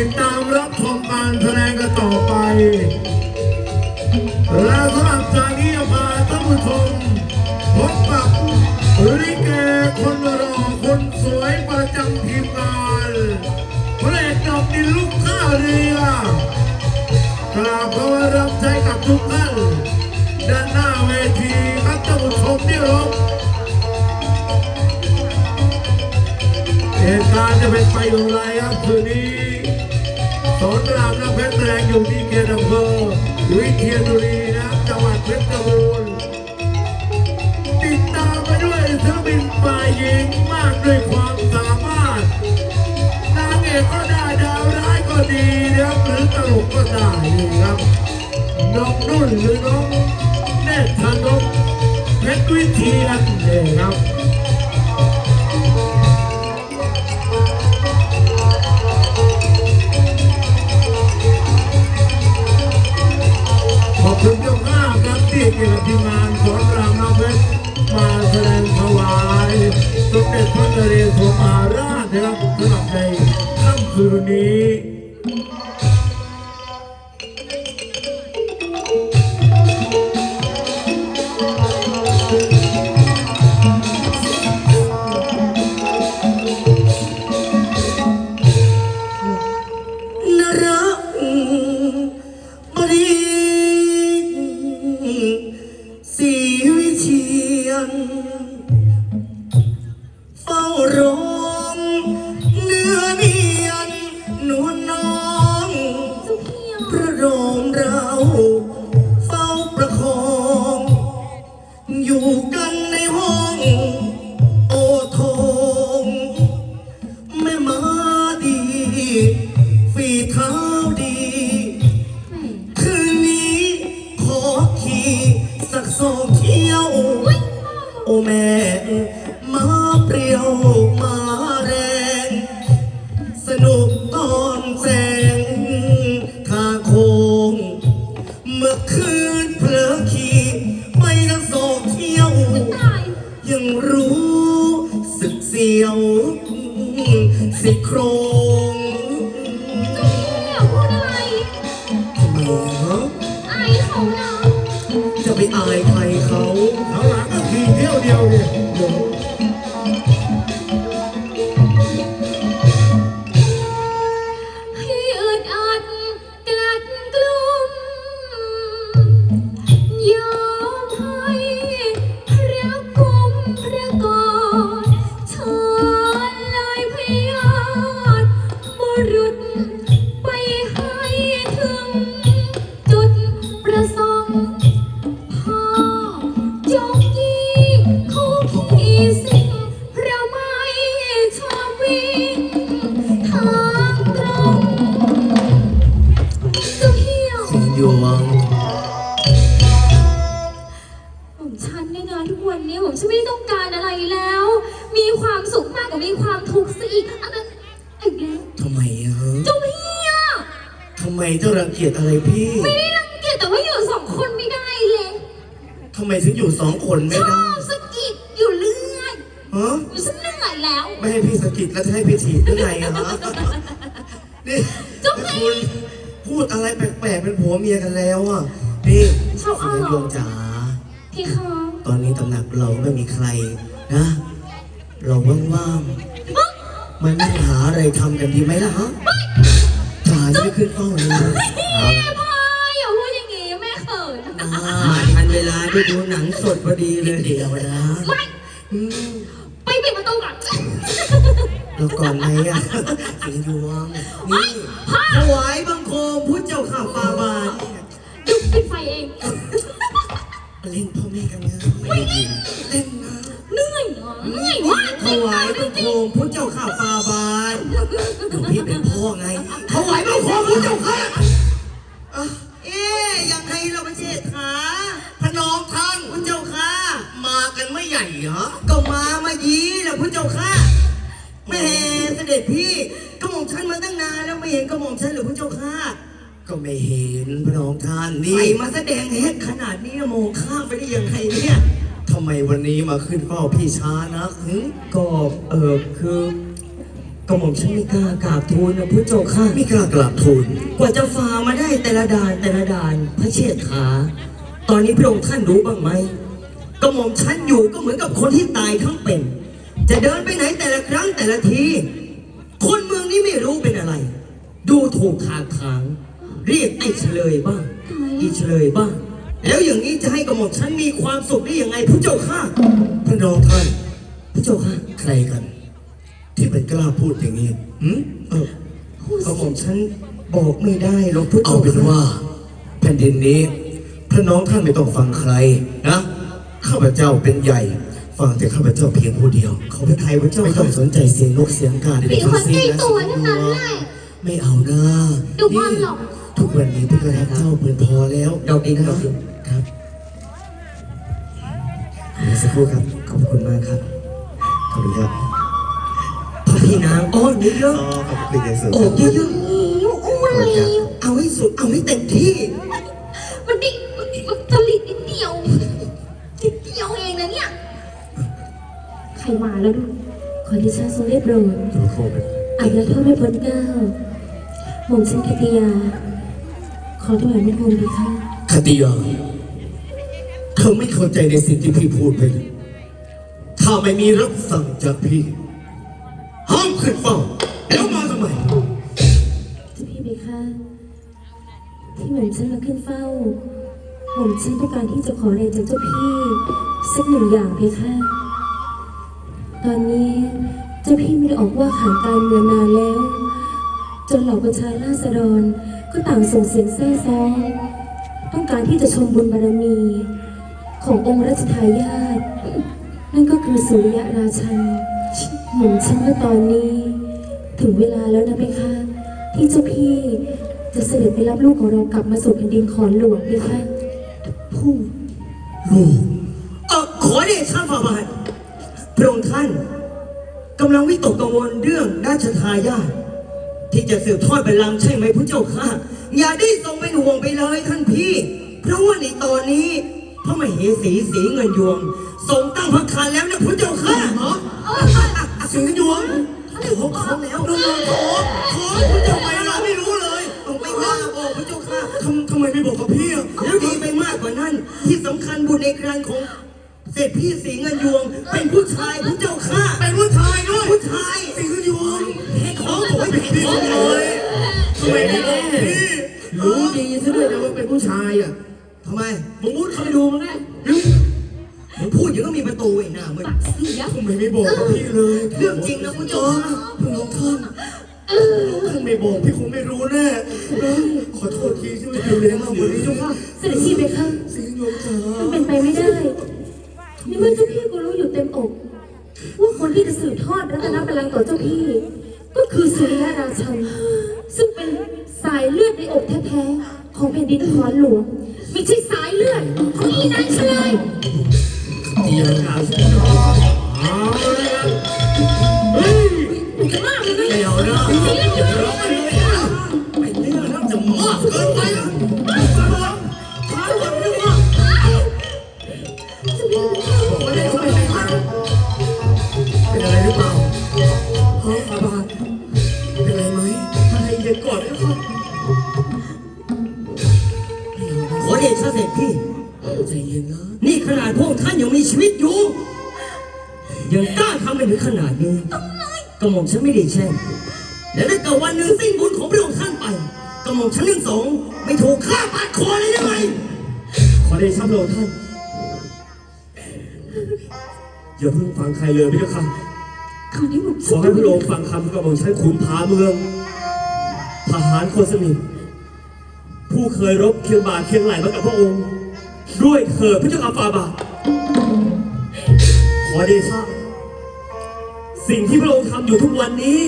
ติดตามรับชมการแสดงกันต่อไป และสำหรับจากนี้จะพาท่านผู้ชมพบกับลิเกคนรอคนสวยประจำทีมงานพระเอกดอกดินลูกข้าเรือกราบขอรับใจกับทุกท่านด้านหน้าเวทีครับท่านผู้ชมที่รพเหตุการณ์จะเป็นไปอย่างไรครับคืนนี้ สอนรามและเพชรแรงอยู่ที่เขตอำเภอวิเชียรบุรีนะจังหวัดเพชรบูรณ์ติดตามไปด้วยศิลปินฝ่ายหญิงมากด้วยความสามารถนางเอกก็ได้ดาวร้ายก็ดีนะครับหรือตลกก็ได้นี่ครับน้องนุ่นหรือน้องเนตรธนกเพชรวิเชียรนี่ครับ พครับที่เกี่ยวกับทีมงานสวนรามน้ำเพชรมาแสดงถวายสมเด็จพระนเรศวรมหาราชนะครับสำหรับในค่ำคืนนี้ โรมเราเฝ้าประคอง อยู่กันในห้อง โอทงแม่มาดี ฝีเท้าดี คืนนี้ขอขี่สักสองเที่ยว โอแม่มาเปรียวมาแรง สนุกตอนแสง สิ่งเพราะไม่ชอบวิ่งทางตรงเจ้าเหี้ยวสิงหยวงผมฉันเนี่ยนะทุกวันนี้ผมฉันไม่ได้ต้องการอะไรแล้ว มีความสุขมากกว่ามีความทุกข์ซะอีกอันนั้นอีกแล้วทำไมอะฮะเจ้าเหี้ยทำไมเจ้ารังเกียจอะไรพี่ไม่ได้รังเกียจแต่ว่าอยู่สองคนไม่ได้เลย ทำไมถึงอยู่สองคนไม่ชได้อบสะกิดอยู่เรื่อย ฮะอยู่ฉันเหนื่อยแล้ว ไม่ให้พี่สะกิดแล้วจะให้พี่ถีบได้ไงอะฮะนี่เจ้าพี่ คุณพูดอะไรแปลกๆเป็นผัวเมียกันแล้วอะนี่ชอบอ้าวสิงเหรอหยวงจ๋าพี่คะตอนนี้ตำหนักเราไม่มีใครนะ เราว่างๆมานั่งหาอะไรทำกันดีไหมล่ะฮะจ๋ายังไม่ขึ้นเฝ้าเลยพี่พายอย่าพูดอย่างงี้แม่เขินมาทันเวลาไปดูหนังสดพอดีเลยเดี๋ยวนะ ไม่อืมไปปิดประตูก่อนแล้วก่อนไหมอะสิงห์ยวงนี่ถวายบังคมพุทธเจ้าข้าฟาบาทดูปิดไฟเอง เล่นพ่อแม่กันนะไม่ได้ยินเล่นนะเหนื่อยเหรอเหนื่อยมากถวายบังคมพุทธเจ้าข้าฟาบาทหนูพี่เป็นพ่อไงถวายบังคมพุทธเจ้าข้าอ่ ด็จพี่กระหม่อมฉันมาตั้งนานแล้วไม่เห็นกระหม่อมฉันหรือพระเจ้าค่ะ ก็ไม่เห็นพระน้องท่านนี่มาแสดงเฮ็ดขนาดนี้นะโมงข้ามไปได้ยังไงเนี่ยทำไมวันนี้มาขึ้นเฝ้าพี่ช้านะหึก็เออคือกระหม่อมฉันไม่กล้ากราบทูลนะพระเจ้าค่ะ ไม่กล้ากราบทูลกว่าจะฝ่ามาได้แต่ละด่านแต่ละด่านพระเชษฐา ตอนนี้พระองค์ท่านรู้บ้างไหมกระหม่อมฉันอยู่ก็เหมือนกับคนที่ตายทั้งเป็น จะเดินไปไหนแต่ละครั้งแต่ละทีค นเมืองนี้ไม่รู้เป็นอะไร ดูถูกทางทางเรียกไอ้เฉลยบ้างอีเฉลยบ้าง แล้วอย่างนี้จะให้กระหม่อมฉันมีความสุขได้ยังไงพระเจ้าค่ะพระน้องท่านพระเจ้าค่ะใครกัน ที่เป็นกล้าพูดอย่างนี้หืมเออกระหม่อมฉันบอกไม่ได้หรอกพระเอาเจ้าเป็นค่ะว่าแผ่นดินนี้พระน้องท่านไม่ต้องฟังใครนะข้าพเจ้าเป็นใหญ่ ฟังแต่ข้าพเจ้าเพียงผู้เดียวขอพระทัยพระเจ้าไม่ต้ค่ะองสนใจเสียงนกเสียงกาใดมีๆคทั้นงสิ้นใกล้นะตัวทั้งนั้นแหละไม่เอานะดูความหล่อทุกวันนี้พวกเรารักเจ้าเพียงพอแล้วดอกดินดอกดินครับเดี๋ยวสักครู่ครับ ขอบคุณมากครับ ขอบคุณครับพระพี่นางอ้อนเยอะอ๋อขอบคุณอย่างสูงๆโอบเยอะหิวอ้วนเลยๆเอาให้สุดเอาให้เต็มที่ มาแล้วดูขอดิชาทรงได้โปรดตัวโคเป็นอาจจะโทษไม่พ้นเกล้าหม่อมฉันคติยา ขอถวายบังคมดีค่ะคติยา เธอไม่เข้าใจในสิ่งที่พี่พูดไปเลยถ้าไม่มีรับสั่งจากพี่ ห้ามขึ้นเฝ้าแล้วมาทำไมเจ้าพี่เบค่ะที่หม่อมฉันมาขึ้นเฝ้าหม่อมฉันต้องการที่จะขออะไรจากเจ้าพี่ สักหนึ่งอย่างเพคะ ตอนนี้เจ้าพี่ไม่ได้ออกว่าขานการเมืองนานแล้ว จนเหล่าประชาราษฎรก็ต่างส่งเสียงแซ่ซ้องต้องการที่จะชมบุญบารมี ขององค์รัชทายาทนั่นก็คือสุริยราชันหม่อมฉันว่าตอนนี้ ถึงเวลาแล้วนะเพคะ ที่เจ้าพี่จะเสด็จไปรับลูกของเรากลับมาสู่แผ่นดินขอนหลวงเพคะพูดลูกเออขอเดชะฝ่าบาทพระองค์ ท่านกำลังวิตกกังวลเรื่องราชทายาทที่จะสืบทอดบัลลังก์ใช่ไหมพระเจ้าค่ะอย่าได้ทรงเป็นห่วงไปเลยท่านพี่ เพราะว่าในตอนนี้พระมเหสีสีเงินยวงทรงตั้งพระคันแล้วนะพระเจ้าค่ะเหรอสีเงินยวงขอขอแล้วขอขอขอพระเจ้าไปเราไม่รู้เลยต้องไม่กล้าบอกพระเจ้าค่ะทำทำไมไม่บอกกับพี่อะแล้วดีไปมากกว่านั้น ที่สำคัญบุญในครันของ เศรษฐีสีเงินยวง เป็นผู้ชายผู้เจ้าข้าเป็นผู้ชายด้วยผู้ชายสีเงินยวงแหกของโอยแหกของเลยทำไมไม่บอกพี่รู้ดีซะด้วยนะว่าเป็นผู้ชายอะทำไมมึงมุดเข้าไปดูมั้งไงมึงพูดอย่างก็มีประตูไอ้หน้ามึงเสียทำไมไม่บอกกับพี่เลยเรื่องจริงนะผู้เจ้าข้าพี่น้องท่านท่านไม่บอกพี่คงไม่รู้แน่เออขอโทษทีที่ไม่ดูแลมากกว่านี้เจ้าค่ะเสด็จพี่เพคะ สีโยมจ๋า มันเป็นไปไม่ได้ในเมื่อเจ้าพี่ก็รู้ อกว่าคนที่จะสืบทอดรัตนบัลลังก์ต่อเจ้าพี่ ก็คือสุริยราชันซึ่งเป็นสายเลือดในอกแท้ๆของแผ่นดินขอนหลวงไม่ใช่สายเลือดของอีนางเฉลย เดียวกันเอา กระหม่อมฉันไม่ได้แช่งและถ้าเกิดวันหนึ่งสิ้นบุญของพระองค์ท่านไปกระหม่อมฉันทั้งสองไม่ถูกฆ่าปาดคอเลยได้ไหมขอได้ชับโลท่านอย่าเพิ่งฟังใครเลยพี่เจ้าค่ะคราวนี้ผมขอให้พระองค์ฟังคำกระบอกใช้ขุนพาเมืองทหารคนสนิทผู้เคยรบเคียงบ่าเคียงไหลมากับพระองค์ ด้วยเถิดพระเจ้าค่ะฟาบาทขอเดชะ สิ่งที่พระองค์ทำอยู่ทุกวันนี้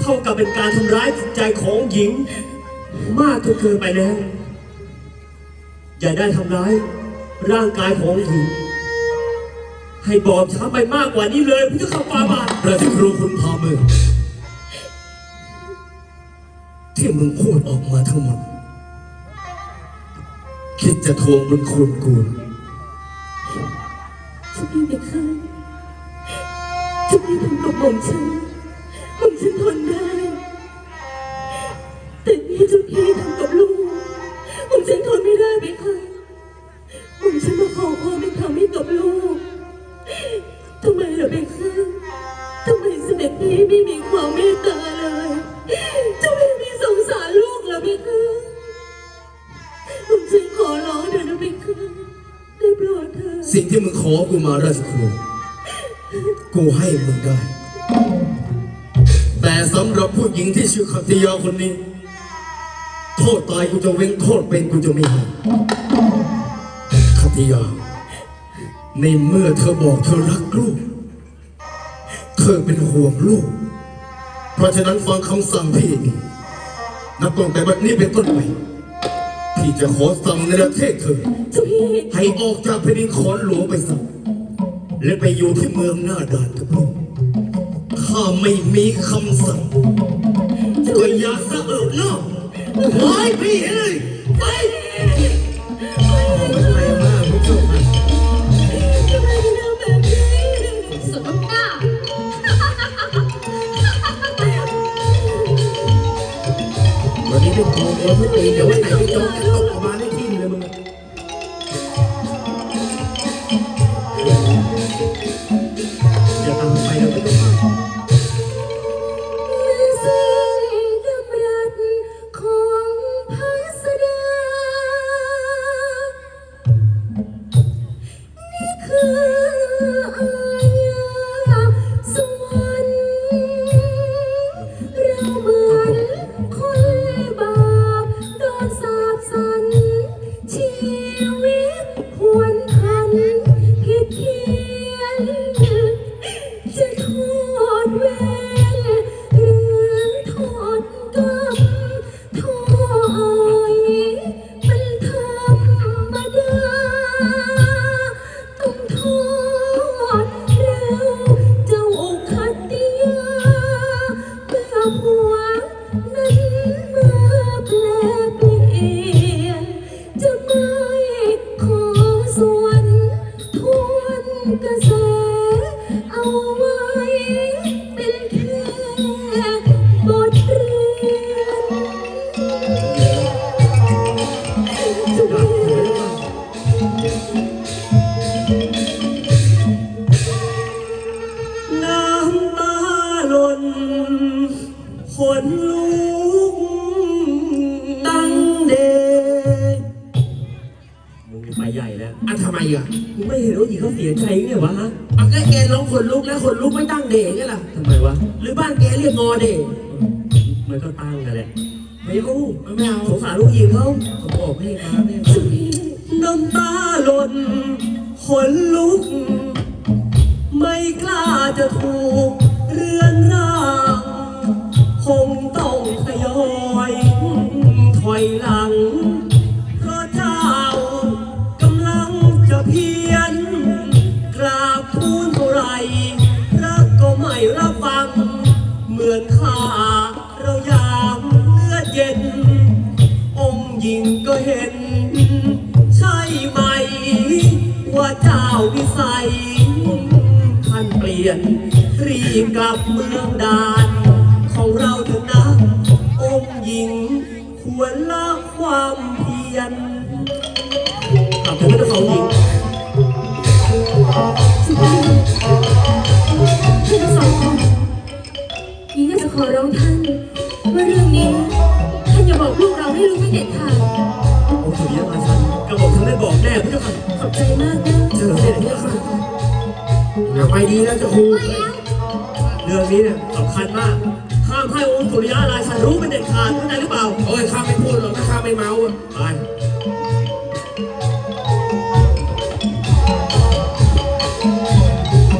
เท่ากับเป็นการทำร้ายจิตใจของหญิง มากจนเกินไปแล้ว อย่าได้ทำร้ายร่างกายของหญิง ให้บอบช้ำไปมากกว่านี้เลยพระเจ้าข้าฟาบาทประสิครูคุณพามือที่มึงพูดออกมาทั้งหมด คิดจะทวงบุญคุณกูเจ้าพี่เพคะเจ้าพี่ทำกับหม่อมฉันทนได้ แต่นี่เจ้าพี่ทำกับลูกผมฉันทนไม่ได้ไหมคะผมฉันมาขอความเป็นธรรมให้กับลูกทำไมเหรอเบคะทำไมเสด็จพี่ไม่มีความเมตตาเลยทำไมไม่สงสารลูกเหรอเบคะผมฉันขอร้องเถอะนะเบคะได้โปรดเถอะสิ่งที่มึงขอกูมาราชครู กูให้มึงได้ แต่สำหรับผู้หญิงที่ชื่อคัตติยาคนนี้ โทษตายกูจะเว้นโทษเป็นกูจะไม่ให้คัตติยา ในเมื่อเธอบอกเธอรักลูก เธอเป็นห่วงลูก เพราะฉะนั้นฟังคำสั่งพี่ให้ดีนับตั้งแต่บัดนี้เป็นต้นไปพี่จะขอสั่งในประเทศเธอเจ้าพี่ให้ออกจากแผ่นดินขอนหลวงไปซะ และไปอยู่ที่เมืองหน้าด่านกับลูกข้าไม่มีคำสั่งก็อย่าสะเอิบหน้าไว้พี่เอ้ยไปไปมากผู้ชมทำไมถึงทำแบบนี้สมน้ำหน้า วันนี้เป็นโกงวันที่ตีเดี๋ยววันไหนไปจงจะตกออกมาได้ที่เลยมึง อะทำไมอะมึงไม่เห็นว่าหญิงเขาเสียใจไงวะฮะอะก็แกร้องขนลุกแล้วขนลุกไม่ตั้งเด็กไงล่ะทำไมวะ หรือบ้านแกเรียกงอเด็กมันก็ตั้งกันแหละ ไม่รู้ไม่เอาสงสารลูกหญิงเขาเขาบอกให้มาเนี่ยน้ำตาหล่นขนลุก ไม่กล้าจะถูกเรือนร่างคงต้องทยอยถอยหลัง เดือนข้าเรายามเลือดเย็น องค์หญิงก็เห็น ใช่ไหม ว่าเจ้าวิสัยท่านเปลี่ยนรีบกลับเมืองดานของเราเถอะนะ องค์หญิงควรละความเพียรกลับเถอะไม่ต้องเขาหญิงสุภาพท่านทั้งสอง ขอร้องท่านว่าเรื่องนี้ท่านอย่าบอกลูกเราให้รู้ไม่เด็ดขาดโอ้สุริยมาชันกระบอกทั้งได้บอกแน่พี่เจ้าค่ะขอบใจมากนะเจอเนี่ยพี่เจ้าค่ะอย่าไปดีแล้วเจะครูเรื่องนี้เนี่ยสำคัญมากห้ามให้องค์สุริยะราชันรู้เป็นเด็ดขาดเข้าใจหรือเปล่าโอ้ยข้าไม่พูดหรอกถ้าข้าไม่เมาอะไป